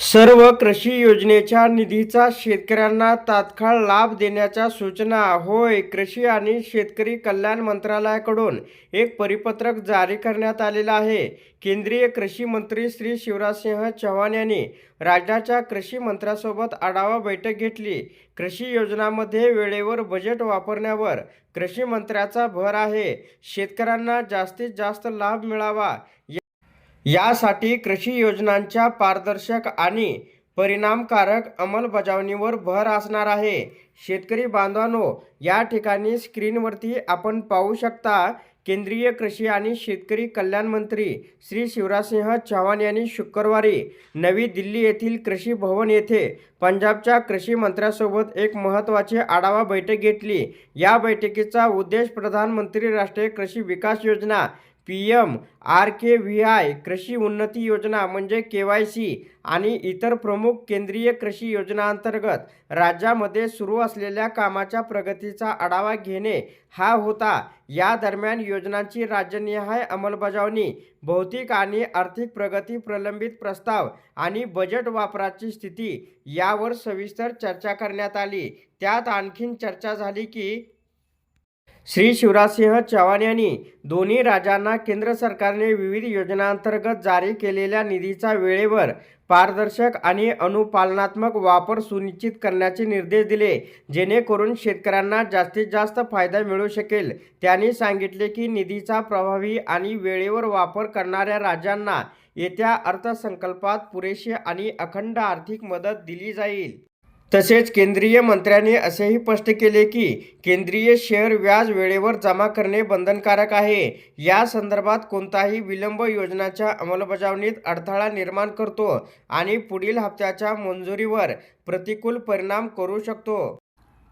सर्व कृषी योजनेच्या निधीचा शेतकऱ्यांना तात्काळ लाभ देण्याच्या सूचना. होय कृषी आणि शेतकरी कल्याण मंत्रालयाकडून एक परिपत्रक जारी करण्यात आलेलं आहे. केंद्रीय कृषी मंत्री श्री शिवराजसिंह चव्हाण यांनी राज्याच्या कृषी मंत्र्यासोबत आढावा बैठक घेतली. कृषी योजनामध्ये वेळेवर बजेट वापरण्यावर कृषी मंत्र्याचा भर आहे. शेतकऱ्यांना जास्तीत जास्त लाभ मिळावा यासाठी कृषी योजनांच्या पारदर्शक आणि परिणामकारक अंमलबजावणीवर भर असणार आहे. शेतकरी बांधवांनो या ठिकाणी स्क्रीनवरती आपण पाहू शकता केंद्रीय कृषी आणि शेतकरी कल्याण मंत्री श्री शिवराजसिंह चव्हाण यांनी शुक्रवारी नवी दिल्ली येथील कृषी भवन येथे पंजाबच्या कृषी मंत्र्यासोबत एक महत्त्वाची आढावा बैठक घेतली. या बैठकीचा उद्देश प्रधानमंत्री राष्ट्रीय कृषी विकास योजना P M R K V I कृषी उन्नती योजना म्हणजे के वाय सी आणि इतर प्रमुख केंद्रीय कृषी योजनांतर्गत राज्यामध्ये सुरू असलेल्या कामाच्या प्रगतीचा आढावा घेणे हा होता. या दरम्यान योजनांची राज्यनिहाय अंमलबजावणी भौतिक आणि आर्थिक प्रगती प्रलंबित प्रस्ताव आणि बजेट वापराची स्थिती यावर सविस्तर चर्चा करण्यात आली. त्यात आणखीन चर्चा झाली की श्री शिवराजसिंह चव्हाण यांनी दोन्ही राज्यांना केंद्र सरकारने विविध योजनांतर्गत जारी केलेल्या निधीचा वेळेवर पारदर्शक आणि अनुपालनात्मक वापर सुनिश्चित करण्याचे निर्देश दिले जेणेकरून शेतकऱ्यांना जास्तीत जास्त फायदा मिळू शकेल. त्यांनी सांगितले की निधीचा प्रभावी आणि वेळेवर वापर करणाऱ्या राज्यांना येत्या अर्थसंकल्पात पुरेशी आणि अखंड आर्थिक मदत दिली जाईल. तसेच केंद्रीय मंत्र्यांनी असेही स्पष्ट केले की केंद्रीय शेअर व्याज वेळेवर जमा करणे बंधनकारक आहे. या संदर्भात कोणताही विलंब योजनाच्या अंमलबजावणीत अडथळा निर्माण करतो आणि पुढील हप्त्याच्या मंजुरीवर प्रतिकूल परिणाम करू शकतो.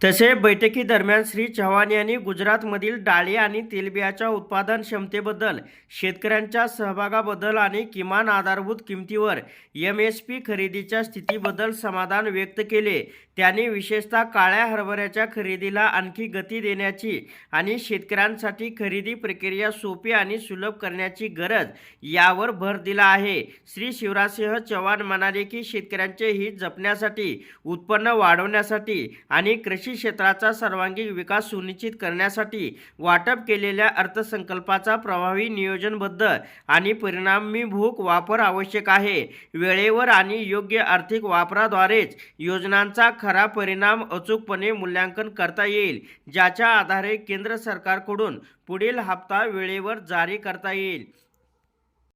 तसे बैठकीदरम्यान श्री चव्हाण यांनी गुजरातमधील डाळी आणि तेलबियाच्या उत्पादन क्षमतेबद्दल शेतकऱ्यांच्या सहभागाबद्दल आणि किमान आधारभूत किमतीवर एम एस पी खरेदीच्या स्थितीबद्दल समाधान व्यक्त केले. त्यांनी विशेषतः काळ्या हरभऱ्याच्या खरेदीला आणखी गती देण्याची आणि शेतकऱ्यांसाठी खरेदी प्रक्रिया सोपी आणि सुलभ करण्याची गरज यावर भर दिला आहे. श्री शिवराजसिंह चव्हाण म्हणाले की शेतकऱ्यांचे हित जपण्यासाठी उत्पन्न वाढवण्यासाठी आणि कृषी क्षेत्राचा सर्वांगीण विकास सुनिश्चित करण्यासाठी वाटप केलेल्या अर्थसंकल्पाचा प्रभावी नियोजनबद्ध आणि परिणामीभूक वापर आवश्यक आहे. वेळेवर आणि योग्य आर्थिक वापराद्वारेच योजनांचा खरा परिणाम अचूकपणे मूल्यांकन करता येईल ज्याच्या आधारे केंद्र सरकारकडून पुढील हप्ता वेळेवर जारी करता येईल.